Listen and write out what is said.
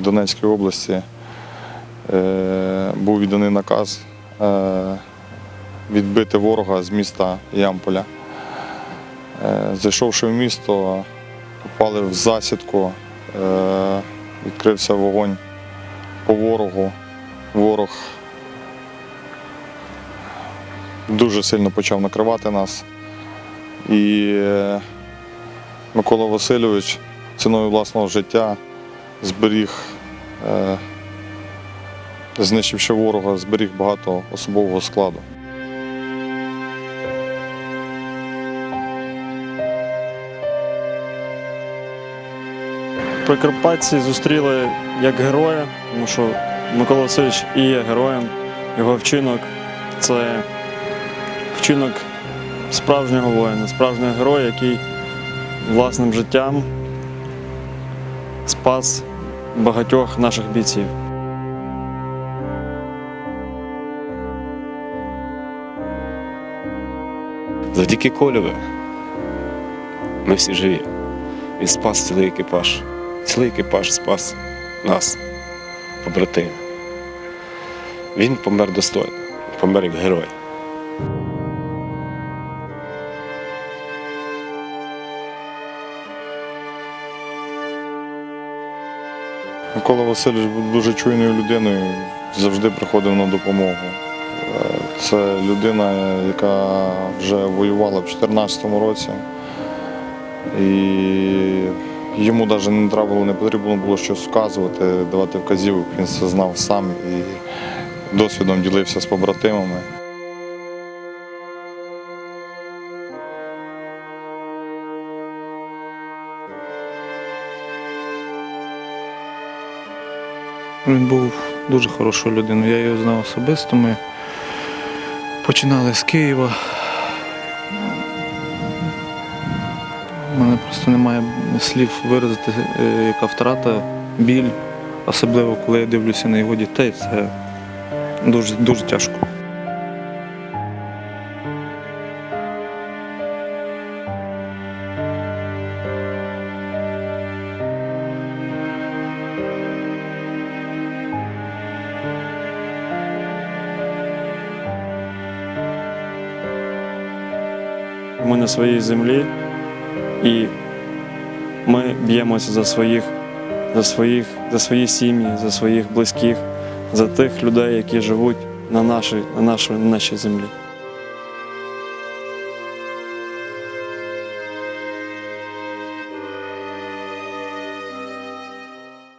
Донецькій області е, був відданий наказ е, відбити ворога з міста Ямполя. Е, Зайшовши в місто, попали в засідку, відкрився вогонь по ворогу. Ворог дуже сильно почав накривати нас. І Микола Васильович ціною власного життя зберіг, е, знищивши ворога, зберіг багато особового складу. Прикарпатці зустріли як героя, тому що Микола Васильович і є героєм. Його вчинок це вчинок справжнього воїна, справжнього героя, який власним життям спас багатьох наших бійців. Завдяки Кольове ми всі живі. Він спас цілий екіпаж. Цілий екіпаж спас нас, побратими. Він помер достойно, помер як герой. Микола Васильович був дуже чуйною людиною, завжди приходив на допомогу. Е, Це людина, яка вже воювала в 2014 році. І йому навіть не треба було, не потрібно було щось вказувати, давати вказівок. Він все знав сам і досвідом ділився з побратимами. Він був дуже хорошою людиною. Я його знав особисто. Ми починали з Києва. У мене просто немає слів виразити, е, яка втрата, біль, особливо коли я дивлюся на його дітей. Це дуже, дуже тяжко. Ми на своїй землі і ми б'ємося за своїх, за своїх, за свої сім'ї, за своїх близьких, за тих людей, які живуть на нашій, на нашій, на нашій землі.